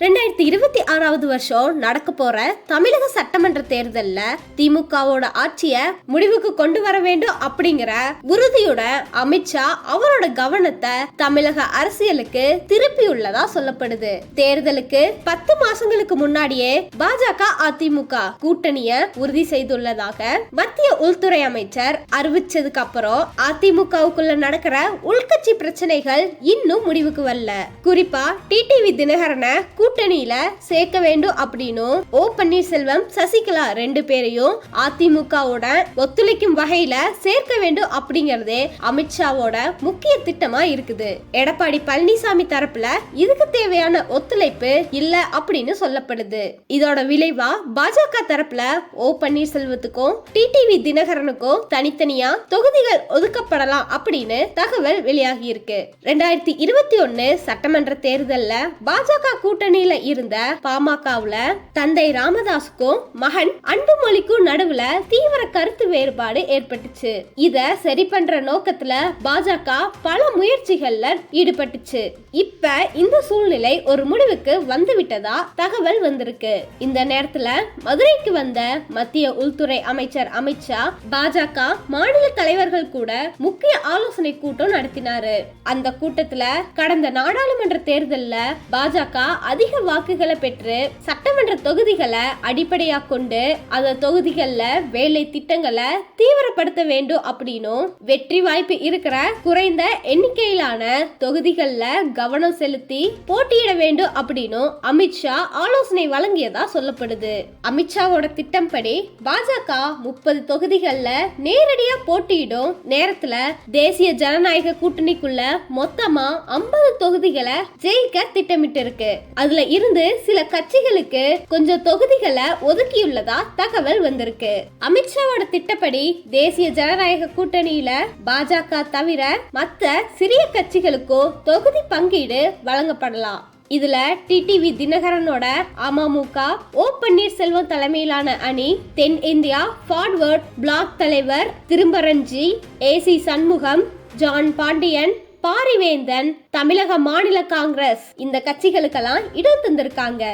ரெண்டாயிரத்தி இருபத்தி ஆறாவது வருஷம் நடக்க போற தமிழக சட்டமன்ற தேர்தல்ல திமுகவோட ஆட்சிய முடிவுக்கு கொண்டு வர வேண்டும் அப்படிங்கிற உறுதியோட அமித்ஷா அவரோட கவனத்தை தமிழக அரசியலுக்கு திருப்பியுள்ளதா சொல்லப்படுது. தேர்தலுக்கு பத்து மாசங்களுக்கு முன்னாடியே பாஜக அதிமுக கூட்டணிய உறுதி செய்துள்ளதாக மத்திய உள்துறை அமைச்சர் அறிவிச்சதுக்கு அப்புறம் அதிமுகவுக்குள்ள நடக்கிற உள்கட்சி பிரச்சனைகள் இன்னும் முடிவுக்கு வரல. குறிப்பா டிடிவி தினகரனை கூட்டணியில சேர்க்க வேண்டும் அப்படின்னும் ஓ பன்னீர்செல்வம் சசிகலா ரெண்டு பேரையும் அதிமுகவோட ஒத்துழைக்கும் வகையில சேர்க்க வேண்டும் அப்படிங்கறதே அமித்ஷாவோட முக்கிய திட்டமா இருக்குது. எடப்பாடி பழனிசாமி தரப்புல இதுக்கு தேவையான ஒத்துழைப்பு இல்ல அப்படின்னு சொல்லப்படுது. இதோட விளைவா பாஜக தரப்புல ஓ பன்னீர்செல்வத்துக்கும் டிடிவி தினகரனுக்கும் தனித்தனியா தொகுதிகள் ஒதுக்கப்படலாம் அப்படின்னு தகவல் வெளியாகி இருக்கு. ரெண்டாயிரத்தி இருபத்தி ஒன்னு சட்டமன்ற தேர்தல்ல பாஜக கூட்டணி கூட்டணியில இருந்த பாமகவுல தந்தை ராமதாஸுக்கும் மகன் அன்புமொழிக்கும் நடுவுல தீவிர கருத்து வேறுபாடு ஏற்பட்டுச்சு. இத சரி பண்ற நோக்கத்துல பாஜக பல முயற்சிகள்ல ஈடுபட்டுச்சு. இப்ப இந்த சூழ்நிலை ஒரு முடிவுக்கு வந்து விட்டதா தகவல் வந்திருக்கு. இந்த நேரத்துல மதுரைக்கு வந்த மத்திய உள்துறை அமைச்சர் அமித்ஷா பாஜக மாநில தலைவர்கள் கூட முக்கிய ஆலோசனை கூட்டம் நடத்தினாரு. அந்த கூட்டத்துல கடந்த நாடாளுமன்ற தேர்தல்ல பாஜக அதிக வாக்குகளை பெற்று சட்டமன்ற தொகுதிகளை அடிப்படையாக கொண்டு அந்த தொகுதிகளில் வேலை திட்டங்களை தீவிரப்படுத்த வேண்டும் அப்படின்னும் வெற்றி வாய்ப்பு இருக்கிற குறைந்த எண்ணிக்கையிலான தொகுதிகளில் கவனம் செலுத்தி போட்டியிட வேண்டும் அப்படின்னும் அமித்ஷா ஆலோசனை வழங்கியதா சொல்லப்படுது. அமித்ஷாவோட திட்டம்படி பாஜக முப்பது தொகுதிகளில் நேரடியா போட்டியிடும் நேரத்துல தேசிய ஜனநாயக கூட்டணிக்குள்ள மொத்தமா ஐம்பது தொகுதிகளை ஜெயிக்க திட்டமிட்டு இருக்கு அதுல இருந்து சில கட்சிகளுக்கு கொஞ்சம் தொகுதிகளை ஒதுக்கியுள்ளதா தகவல் வந்திருக்கு. அமித்ஷாவோட திட்டப்படி தேசிய ஜனநாயக கூட்டணியில பாஜக தவிர மற்ற சிறிய கட்சிகளுக்கோ தொகுதி பங்கீடு வழங்கப்படலாம். இதுல டிடிவி தினகரனோட அமமுக ஓ பன்னீர்செல்வம் தலைமையிலான அணி தென் இந்தியா ஃபார்வர்ட் பிளாக் தலைவர் திரும்பரஞ்சி ஏசி சண்முகம் ஜான் பாண்டியன் பாரிவேந்தன் தமிழக மாநில காங்கிரஸ் இந்த கட்சிகளுக்கெல்லாம் இடம் தந்திருக்காங்க.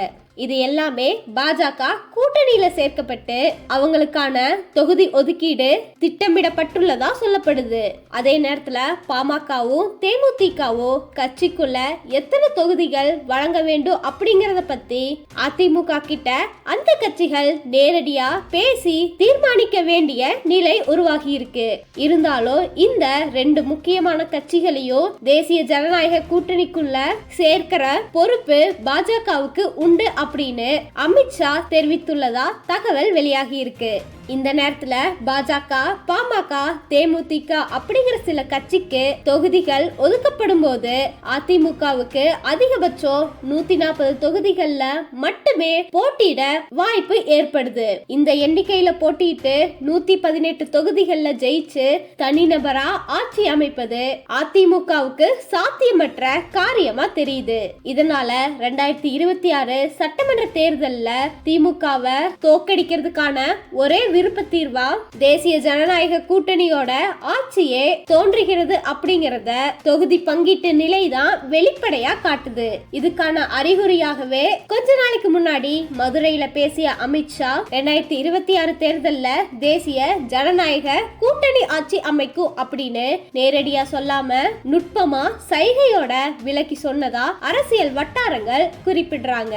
இது எல்லாமே பாஜக கூட்டணியில சேர்க்கப்பட்டு அவங்களுக்கான தொகுதி ஒதுக்கீடு திட்டமிடப்பட்டுள்ளதா சொல்லப்படுது. அதே நேரத்துல பாமகவும் தேமுதிகவும் கட்சிக்குள்ள எத்தனை தொகுதிகள் வழங்க வேண்டும் அப்படிங்கறத பத்தி அதிமுக கிட்ட அந்த கட்சிகள் நேரடியா பேசி தீர்மானிக்க வேண்டிய நிலை உருவாகி இருக்கு. இருந்தாலும் இந்த ரெண்டு முக்கியமான கட்சிகளையும் தேசிய ஜனநாயக கூட்டணிக்குள்ள சேர்க்கிற பொறுப்பு பாஜகவுக்கு உண்டு அப்படின்னு அமித்ஷா தெரிவித்துள்ளதா தகவல் வெளியாகி இருக்கு. இந்த நேரத்துல பாஜக பாமக தேமுதிக அப்படிங்கிற சில கட்சிக்கு தொகுதிகள் ஒதுக்கப்படும் போது அதிமுகவுக்கு அதிகபட்சம் நூத்தி நாற்பது தொகுதிகள்ல மட்டுமே போட்டியிட வாய்ப்பு ஏற்படுது. இந்த எண்ணிக்கையில போட்டியிட்டு நூத்தி பதினெட்டு தொகுதிகள்ல ஜெயிச்சு தனிநபரா ஆட்சி அமைப்பது அதிமுகவுக்கு சாத்தியமற்ற காரியமா தெரியுது. இதனால ரெண்டாயிரத்தி இருபத்தி ஆறு சட்டமன்ற தேர்தல்ல திமுகவை தோக்கடிக்கிறதுக்கான ஒரே விருப்ப தீர்வா தேசிய ஜனநாயக கூட்டணியோட ஆட்சியே தோன்றுகிறது அப்படிங்கறத தொகுதி பங்கீட்டு நிலைதான் வெளிப்படையா காட்டுது. இதுக்கான அறிகுறியாகவே கொஞ்ச நாளைக்கு முன்னாடி மதுரையில பேசிய அமித்ஷா ரெண்டாயிரத்தி இருபத்தி ஆறு தேர்தல்ல தேசிய ஜனநாயக கூட்டணி ஆட்சி அமைக்கும் அப்படின்னு நேரடியா சொல்லாம நுட்பமா சைகையோட விலக்கி சொன்னதா அரசியல் வட்டாரங்கள் குறிப்பிடுறாங்க.